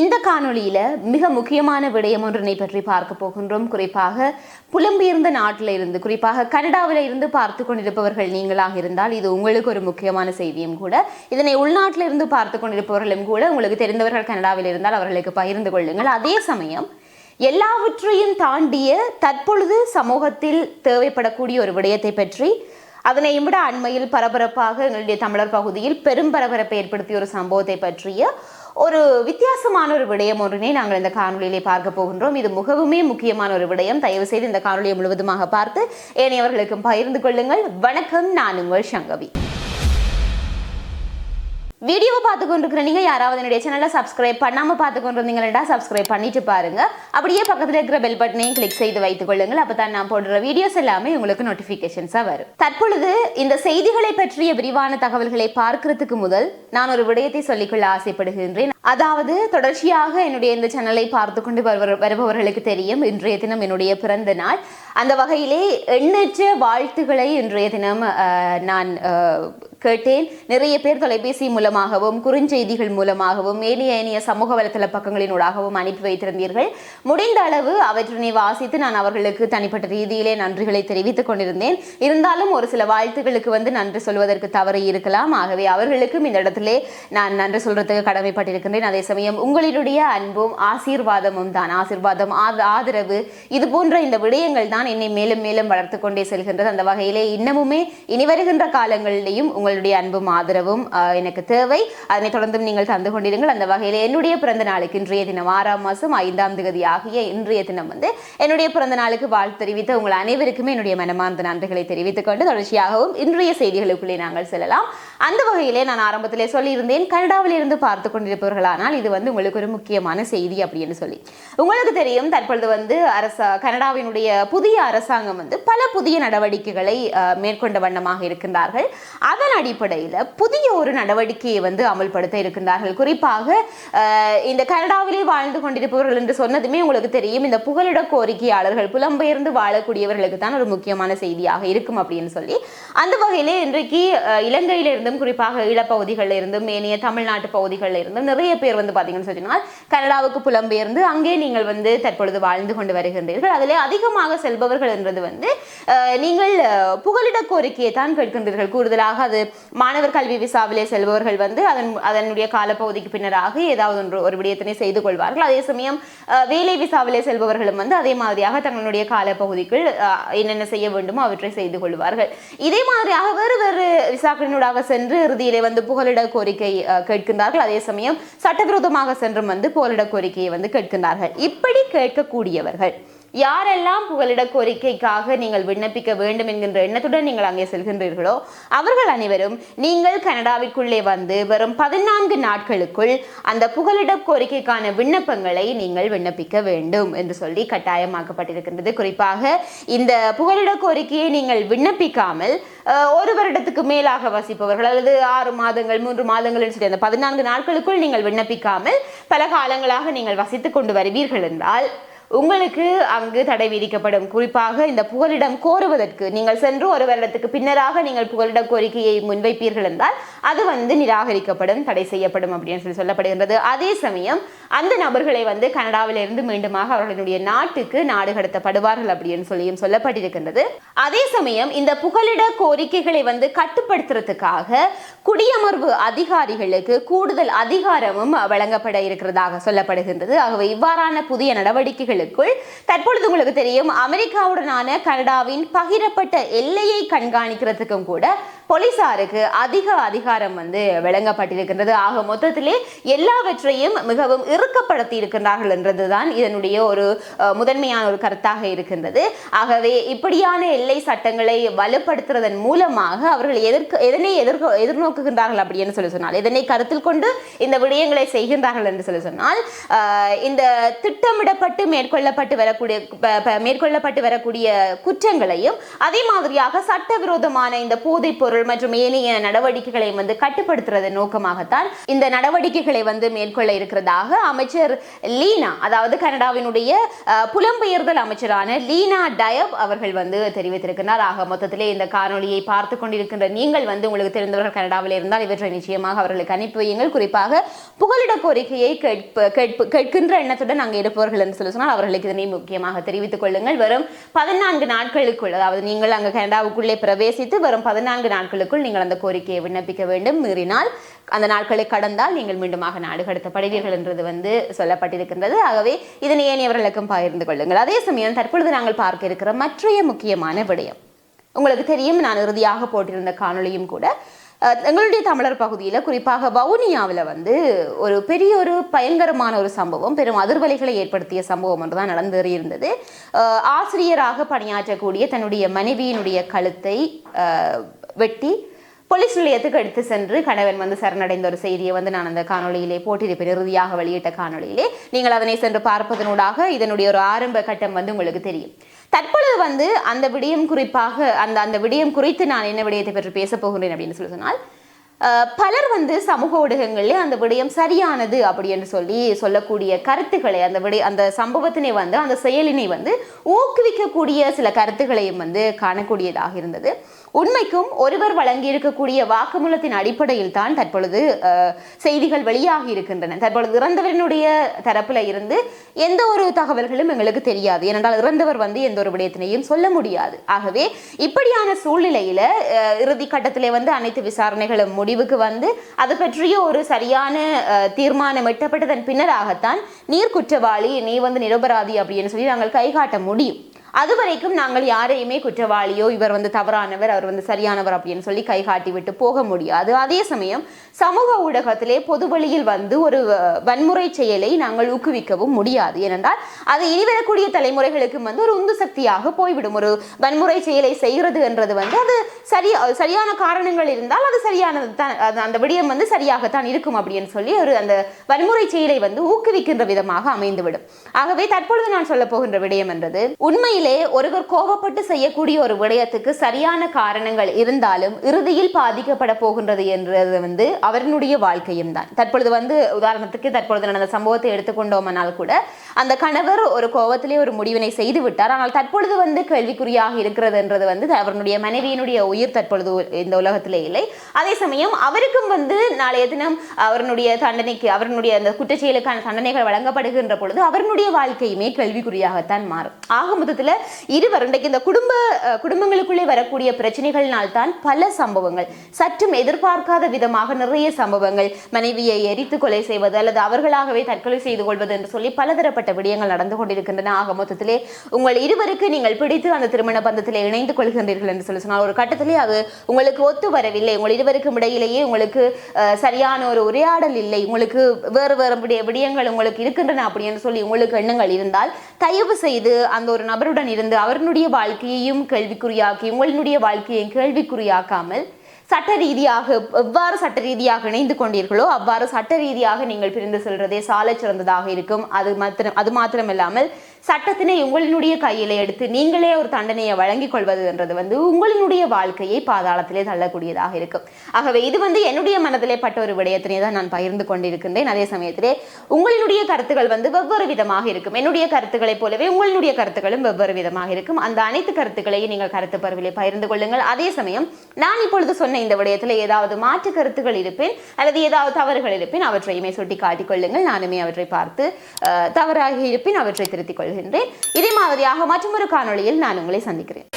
இந்த காணொளியில் மிக முக்கியமான விடயம் ஒன்றினை பற்றி பார்க்க போகின்றோம். குறிப்பாக புலம்பெயர்ந்த நாட்டில் இருந்து குறிப்பாக கனடாவில் இருந்து பார்த்து கொண்டிருப்பவர்கள் நீங்களாக இருந்தால் இது உங்களுக்கு ஒரு முக்கியமான செய்தியும் கூட. இதனை உள்நாட்டில் இருந்து பார்த்து கொண்டிருப்பவர்களும் கூட உங்களுக்கு தெரிந்தவர்கள் கனடாவில் இருந்தால் அவர்களுக்கு பகிர்ந்து கொள்ளுங்கள். அதே சமயம் எல்லாவற்றையும் தாண்டிய தற்பொழுது சமூகத்தில் தேவைப்படக்கூடிய ஒரு விடயத்தை பற்றி அதனை விட அண்மையில் பரபரப்பாக எங்களுடைய தமிழர் பகுதியில் பெரும் பரபரப்பை ஏற்படுத்திய ஒரு சம்பவத்தை பற்றிய ஒரு வித்தியாசமான ஒரு விடயம் ஒன்றினை நாங்கள் இந்த காணொலியிலே பார்க்க போகின்றோம். இது மிகவுமே முக்கியமான ஒரு விடயம். தயவு செய்து இந்த காணொலியை முழுவதுமாக பார்த்து ஏனையவர்களுக்கும் பகிர்ந்து கொள்ளுங்கள். வணக்கம். நான் உங்கள் சங்கவி. வீடியோவை பார்த்து கொண்டிருக்கிற நீங்க யாராவது என்னுடைய சேனலை சப்ஸ்கிரைப் பண்ணாமல் பார்த்து கொண்டிருந்தீங்கன்னா சப்ஸ்கிரைப் பண்ணிட்டு பாருங்க. அப்படியே பக்கத்தில் இருக்கிற பெல் பட்டனையும் கிளிக் செய்து வைத்துக் கொள்ளுங்கள். அப்போ தான் நான் போடுற வீடியோஸ் எல்லாமே உங்களுக்கு நோட்டிஃபிகேஷன்ஸாக வரும். தற்பொழுது இந்த செய்திகளை பற்றிய விரிவான தகவல்களை பார்க்கறதுக்கு முதல் நான் ஒரு விடயத்தை சொல்லிக்கொள்ள ஆசைப்படுகின்றேன். அதாவது தொடர்ச்சியாக என்னுடைய இந்த சேனலை பார்த்து கொண்டு வருபவர்களுக்கு தெரியும் இன்றைய தினம் என்னுடைய பிறந்த நாள். அந்த வகையிலே எண்ணற்ற வாழ்த்துக்களை இன்றைய தினம் நான் கேட்டேன். நிறைய பேர் தொலைபேசி மூலமாகவும் குறுஞ்செய்திகள் மூலமாகவும் ஏனைய ஏனைய சமூக வலைத்தள பக்கங்களினூடாகவும் அனுப்பி வைத்திருந்தீர்கள். முடிந்த அளவு அவற்றினை வாசித்து நான் அவர்களுக்கு தனிப்பட்ட ரீதியிலே நன்றிகளை தெரிவித்துக் கொண்டிருந்தேன். இருந்தாலும் ஒரு சில வாழ்த்துகளுக்கு வந்து நன்றி சொல்வதற்கு தவறு இருக்கலாம். ஆகவே அவர்களுக்கும் இந்த இடத்திலே நான் நன்றி சொல்றதுக்கு கடமைப்பட்டிருக்கின்றேன். அதே சமயம் உங்களினுடைய அன்பும் ஆசீர்வாதமும் தான். ஆசீர்வாதம் ஆத- ஆதரவு இது போன்ற இந்த விடயங்கள் தான் என்னை மேலும் மேலும் வளர்த்து கொண்டே செல்கின்றது. அந்த வகையிலே இன்னமுமே இனி வருகின்ற காலங்களிலேயும் உங்கள் உங்களுடைய அன்பும் ஆதரவும் எனக்கு தேவை. அதனை தொடர்ந்தும் நீங்கள் தந்து கொண்டிருங்கள். அந்த வகையில் என்னுடைய பிறந்த நாளுக்கு இன்றைய தினம் ஆறாம் மாதம் ஐந்தாம் தேதி ஆகிய இன்றைய தினம் வந்து என்னுடைய பிறந்த நாளுக்கு வாழ்த்து தெரிவித்த உங்கள் அனைவருக்குமே என்னுடைய மனமார்ந்த நன்றிகளை தெரிவித்துக் கொண்டு தொடர்ச்சியாகவும் இன்றைய செய்திகளுக்குள்ளே நாங்கள் செல்லலாம். அந்த வகையிலே நான் ஆரம்பத்திலே சொல்லியிருந்தேன் கனடாவில் இருந்து பார்த்து கொண்டிருப்பவர்களானால் இது வந்து உங்களுக்கு ஒரு முக்கியமான செய்தி அப்படின்னு சொல்லி. உங்களுக்கு தெரியும் தற்பொழுது வந்து அரச கனடாவினுடைய புதிய அரசாங்கம் வந்து பல புதிய நடவடிக்கைகளை மேற்கொண்ட வண்ணமாக இருக்கின்றார்கள். அதன் அடிப்படையில் புதிய ஒரு நடவடிக்கையை வந்து அமல்படுத்த இருக்கின்றார்கள். குறிப்பாக இந்த கனடாவிலே வாழ்ந்து கொண்டிருப்பவர்கள் என்று சொன்னதுமே உங்களுக்கு தெரியும். இந்த புகலிட கோரிக்கையாளர்கள் புலம்பெயர்ந்து வாழக்கூடியவர்களுக்கு தான் ஒரு முக்கியமான செய்தியாக இருக்கும் அப்படின்னு சொல்லி. அந்த வகையிலே இன்றைக்கு இலங்கையிலிருந்தும் குறிப்பாக ஈழப்பகுதிகளில் இருந்தும் ஏனைய தமிழ்நாட்டு பகுதிகளில் இருந்தும் நிறைய பேர் வந்து பார்த்தீங்கன்னு சொன்னால் கனடாவுக்கு புலம்பெயர்ந்து அங்கே நீங்கள் வந்து தற்பொழுது வாழ்ந்து கொண்டு வருகின்றீர்கள். அதிலே அதிகமாக செல்பவர்கள் என்றது வந்து நீங்கள் புகலிட கோரிக்கையை தான் கேட்கின்றீர்கள். கூடுதலாக அது மாணவர் கல்வி விசாவிலே செல்பவர்கள் வந்து அதன் அதனுடைய காலப்பகுதிக்கு பின்னராக ஏதாவது ஒன்று ஒரு விடயத்தினை செய்து கொள்வார்கள். அதே சமயம் அஹ், வேலை விசாவிலே செல்பவர்களும் வந்து அதே மாதிரியாக தங்களுடைய காலப்பகுதிக்குள் அஹ், என்னென்ன செய்ய வேண்டுமோ அவற்றை செய்து கொள்வார்கள். இதே மாதிரியாக வேறு வேறு விசாக்களினூடாக சென்று இறுதியிலே வந்து புகலிட கோரிக்கை கேட்கின்றார்கள். அதே சமயம் சட்டவிரோதமாக சென்றும் வந்து புகலிட கோரிக்கையை வந்து கேட்கின்றார்கள். இப்படி கேட்கக்கூடியவர்கள் யாரெல்லாம் புகலிட கோரிக்கைக்காக நீங்கள் விண்ணப்பிக்க வேண்டும் என்கின்ற எண்ணத்துடன் நீங்கள் அங்கே செல்கின்றீர்களோ அவர்கள் அனைவரும் நீங்கள் கனடாவிற்குள்ளே வந்து வரும் பதினான்கு நாட்களுக்குள் அந்த புகலிட கோரிக்கைக்கான விண்ணப்பங்களை நீங்கள் விண்ணப்பிக்க வேண்டும் என்று சொல்லி கட்டாயமாக்கப்பட்டிருக்கின்றது. குறிப்பாக இந்த புகலிட கோரிக்கையை நீங்கள் விண்ணப்பிக்காமல் ஒரு வருடத்துக்கு மேலாக வசிப்பவர்கள் அல்லது ஆறு மாதங்கள் மூன்று மாதங்கள் சொல்லி அந்த பதினான்கு நாட்களுக்குள் நீங்கள் விண்ணப்பிக்காமல் பல காலங்களாக நீங்கள் வசித்துக் கொண்டு வருவீர்கள் என்றால் உங்களுக்கு அங்கு தடை விதிக்கப்படும். குறிப்பாக இந்த புகலிடம் கோருவதற்கு நீங்கள் சென்று ஒரு வருடத்துக்கு பின்னராக நீங்கள் புகலிட கோரிக்கையை முன்வைப்பீர்கள் என்றால் அது வந்து நிராகரிக்கப்படும் தடை செய்யப்படும் அப்படின்னு சொல்லி சொல்லப்படுகின்றது. அதே சமயம் அந்த நபர்களை வந்து கனடாவிலிருந்து மீண்டுமாக அவர்களுடைய நாட்டுக்கு நாடு கடத்தப்படுவார்கள் அப்படின்னு சொல்லியும் சொல்லப்பட்டிருக்கின்றது. அதே சமயம் இந்த புகலிட கோரிக்கைகளை வந்து கட்டுப்படுத்துறதுக்காக குடியமர்வு அதிகாரிகளுக்கு கூடுதல் அதிகாரமும் வழங்கப்பட இருக்கிறதாக சொல்லப்படுகின்றது. ஆகவே இவ்வாறான புதிய நடவடிக்கைகள் நடவடிக்கைகளுக்குள் தற்பொழுது உங்களுக்கு தெரியும் அமெரிக்காவுடனான கனடாவின் பகிரப்பட்ட எல்லையை கண்காணிக்கிறதுக்கும் கூட போலீசாருக்கு அதிக அதிகாரம் வந்து வழங்கப்பட்டிருக்கின்றது. ஆக மொத்தத்திலே எல்லாவற்றையும் மிகவும் இறுக்கப்படுத்தி இருக்கின்றார்கள் என்றதுதான் இதனுடைய ஒரு முதன்மையான ஒரு கருத்தாக இருக்கின்றது. ஆகவே இப்படியான எல்லை சட்டங்களை வலுப்படுத்துறதன் மூலமாக அவர்கள் எதிர்க்க எதனை எதிர்க்க எதிர்நோக்குகின்றார்கள் அப்படின்னு சொல்லி சொன்னால் இதனை கருத்தில் கொண்டு இந்த விடயங்களை செய்கின்றார்கள் என்று சொல்லி சொன்னால் இந்த திட்டமிடப்பட்டு மேற்கொள்ளப்பட்டு வரக்கூடிய மேற்கொள்ளப்பட்டு வரக்கூடிய குற்றங்களையும் அதே மாதிரியாக சட்டவிரோதமான இந்த போதைப் பொருள் போதைப்பொருள் மற்றும் ஏனைய நடவடிக்கைகளை வந்து கட்டுப்படுத்துறது நோக்கமாகத்தான் இந்த நடவடிக்கைகளை வந்து மேற்கொள்ள இருக்கிறதாக அமைச்சர் லீனா அதாவது கனடாவினுடைய புலம்பெயர்தல் அமைச்சரான லீனா டயப் அவர்கள் வந்து தெரிவித்திருக்கிறார். ஆக மொத்தத்திலே இந்த காணொலியை பார்த்து கொண்டிருக்கின்ற நீங்கள் வந்து உங்களுக்கு தெரிந்தவர்கள் கனடாவில் இருந்தால் இவற்றை நிச்சயமாக அவர்களுக்கு அனுப்பி வையுங்கள். குறிப்பாக புகலிட கோரிக்கையை கேட்கின்ற எண்ணத்துடன் அங்கே இருப்பவர்கள் என்று சொல்லி சொன்னால் அவர்களுக்கு இதனை முக்கியமாக தெரிவித்துக் கொள்ளுங்கள். வரும் பதினான்கு நாட்களுக்குள் அதாவது நீங்கள் அங்கு கனடாவுக்குள்ளே பிரவேசித்து வரும் பதினான்கு நாட்கள் நாட்களுக்குள் நீங்கள் அந்த கோரிக்கையை விண்ணப்பிக்க வேண்டும். மீறினால் அந்த நாட்களை கடந்தால் நீங்கள் மீண்டுமாக நாடு கடத்தப்படுவீர்கள் என்றது வந்து சொல்லப்பட்டிருக்கின்றது. ஆகவே இதனை ஏனையவர்களுக்கும் பகிர்ந்து கொள்ளுங்கள். அதே சமயம் தற்பொழுது நாங்கள் பார்க்க இருக்கிற மற்றைய முக்கியமான விடயம். உங்களுக்கு தெரியும் நான் இறுதியாக போட்டிருந்த காணொளியும் கூட எங்களுடைய தமிழர் பகுதியில் குறிப்பாக வவுனியாவில் வந்து ஒரு பெரிய ஒரு பயங்கரமான ஒரு சம்பவம் பெரும் அதிர்வலைகளை ஏற்படுத்திய சம்பவம் ஒன்று தான் நடந்தேறியிருந்தது. ஆசிரியராக பணியாற்றக்கூடிய தன்னுடைய மனைவியினுடைய கழுத்தை அஹ், வெட்டி போலீஸ் நிலையத்துக்கு எடுத்து சென்று கணவன் வந்து சரணடைந்த ஒரு செய்தியை வந்து நான் அந்த காணொளியிலே போட்டிருப்பேன் இறுதியாக வெளியிட்ட காணொளியிலே நீங்கள் அதனை சென்று பார்ப்பதனூடாக இதனுடைய ஒரு ஆரம்ப கட்டம் வந்து உங்களுக்கு தெரியும். தற்பொழுது வந்து அந்த விடயம் குறிப்பாக அந்த அந்த விடயம் குறித்து நான் என்ன விடயத்தை பற்றி பேச போகிறேன் அப்படின்னு சொல்லி சொன்னால் பலர் வந்து சமூக ஊடகங்களில் அந்த விடயம் சரியானது அப்படி என்று சொல்லி சொல்லக்கூடிய கருத்துக்களை அந்த விடய அந்த சம்பவத்தினை வந்து அந்த செயலினை வந்து ஊக்குவிக்கக்கூடிய சில கருத்துக்களையும் வந்து காணக்கூடியதாக இருந்தது. உண்மைக்கும் ஒருவர் வழங்கியிருக்கக்கூடிய வாக்குமூலத்தின் அடிப்படையில் தான் தற்பொழுது செய்திகள் வெளியாகி இருக்கின்றன. தற்பொழுது இறந்தவரினுடைய தரப்பில் இருந்து எந்த ஒரு தகவல்களும் எங்களுக்கு தெரியாது. ஏனென்றால் இறந்தவர் வந்து எந்த ஒரு விடயத்தினையும் சொல்ல முடியாது. ஆகவே இப்படியான சூழ்நிலையில இறுதி கட்டத்திலே வந்து அனைத்து விசாரணைகளும் முடிவுக்கு வந்து அது பற்றிய ஒரு சரியான தீர்மானம் எட்டப்பட்டதன் பின்னராகத்தான் நீர் குற்றவாளி நீ வந்து நிரபராதி அப்படின்னு சொல்லி நாங்கள் கைகாட்ட முடியும். அது வரைக்கும் நாங்கள் யாரையுமே குற்றவாளியோ இவர் வந்து தவறானவர் அவர் வந்து சரியானவர் அப்படின்னு சொல்லி கை காட்டி விட்டு போக முடியாது. அதே சமயம் சமூக ஊடகத்திலே பொது வழியில் வந்து ஒரு வன்முறை செயலை நாங்கள் ஊக்குவிக்கவும் முடியாது. ஏனென்றால் அது இனி வரக்கூடிய தலைமுறைகளுக்கு வந்து ஒரு உந்து சக்தியாக போய்விடும். ஒரு வன்முறை செயலை செய்கிறது என்றது வந்து அது சரி சரியான காரணங்கள் இருந்தால் அது சரியானது தான் அது அந்த விடயம் வந்து சரியாகத்தான் இருக்கும் அப்படின்னு சொல்லி ஒரு அந்த வன்முறை செயலை வந்து ஊக்குவிக்கின்ற விதமாக அமைந்துவிடும். ஆகவே தற்பொழுது நான் சொல்ல போகின்ற விடயம் என்றது உண்மையில் ஒருவர் கோபப்பட்டு செய்யக்கூடிய ஒரு விடயத்துக்கு சரியான காரணங்கள் இருந்தாலும் இறுதியில் பாதிக்கப்பட போகின்றது என்றது வந்து அவர்களுடைய வாழ்க்கையும் தான். தற்பொழுது வந்து உதாரணத்துக்கு தற்பொழுது நடந்த சம்பவத்தை எடுத்துக்கொண்டோமானால் கூட அந்த கணவர் ஒரு கோபத்திலே ஒரு முடிவினை செய்து விட்டார் ஆனால் தற்பொழுது வந்து கேள்விக்குறியாக இருக்கிறது என்றது வந்து அவருடைய மனைவியினுடைய உயிர் தற்பொழுது இந்த உலகத்திலே இல்லை. அதே சமயம் அவருக்கும் வந்து நாளைய தினம் அவருடைய தண்டனைக்கு அவருடைய அந்த குற்றச்செயலுக்கான தண்டனைகள் வழங்கப்படுகின்ற பொழுது அவருடைய வாழ்க்கையுமே கேள்விக்குறியாகத்தான் மாறும். ஆக மொத்தத்தில் இருவர் இன்றைக்கு இந்த குடும்ப குடும்பங்களுக்குள்ளே வரக்கூடிய பிரச்சனைகள்னால் தான் பல சம்பவங்கள். சற்றும் எதிர்பார்க்காத விதமாக நிறைய சம்பவங்கள். மனைவியை எரித்து கொலை செய்வது அல்லது அவர்களாகவே தற்கொலை செய்து கொள்வது என்று சொல்லி பலதரப்பட்ட விடயங்கள் நடந்து கொண்டிருக்கின்றன. ஆக மொத்தத்திலே உங்கள் இருவருக்கு நீங்கள் பிடித்து அந்த திருமண பந்தத்திலே இணைந்து கொள்கின்றீர்கள் என்று சொல்லி சொன்னால் ஒரு கட்டத்திலே அது உங்களுக்கு ஒத்து வரவில்லை. உங்கள் இருவருக்கும் இடையிலேயே உங்களுக்கு சரியான ஒரு உரையாடல் இல்லை. உங்களுக்கு வேறு வேறு விடயங்கள் உங்களுக்கு இருக்கின்றன அப்படின்னு சொல்லி உங்களுக்கு எண்ணங்கள் இருந்தால் தயவு செய்து அந்த ஒரு நபருடன் இருந்து அவர்களுடைய வாழ்க்கையையும் கேள்விக்குறியாக்கி உங்களுடைய வாழ்க்கையை கேள்விக்குறியாக்காமல் சட்ட ரீதியாக எவ்வாறு சட்ட ரீதியாக இணைந்து கொண்டீர்களோ அவ்வாறு சட்ட ரீதியாக நீங்கள் பிரிந்து செல்றதே சாலை சிறந்ததாக இருக்கும். அது மாத்திரம் அது மாத்திரமில்லாமல் சட்டத்தினை உங்களினுடைய கையில எடுத்து நீங்களே ஒரு தண்டனையை வழங்கிக் கொள்வதுன்றது வந்து உங்களினுடைய வாழ்க்கையை பாதாளத்திலே தள்ளக்கூடியதாக இருக்கும். ஆகவே இது வந்து என்னுடைய மனதிலே பட்ட ஒரு விடயத்தினை தான் நான் பகிர்ந்து கொண்டிருக்கின்றேன். அதே சமயத்திலே உங்களினுடைய கருத்துக்கள் வந்து வெவ்வேறு விதமாக இருக்கும். என்னுடைய கருத்துக்களைப் போலவே உங்களுடைய கருத்துக்களும் வெவ்வேறு விதமாக இருக்கும். அந்த அனைத்து கருத்துக்களையும் நீங்கள் கருத்து பருவிலே பகிர்ந்து கொள்ளுங்கள். அதே சமயம் நான் இப்பொழுது சொன்ன இந்த விடயத்தில் ஏதாவது மாற்று கருத்துக்கள் இருப்பேன் அல்லது ஏதாவது தவறுகள் இருப்பேன் அவற்றையுமே சுட்டி காட்டிக்கொள்ளுங்கள் நானுமே அவற்றை பார்த்து தவறாக இருப்பேன் அவற்றை திருத்திக் கொள்கின்றேன் இதே மாதிரியாக மற்றொரு காணொளியில் நான் உங்களை சந்திக்கிறேன்.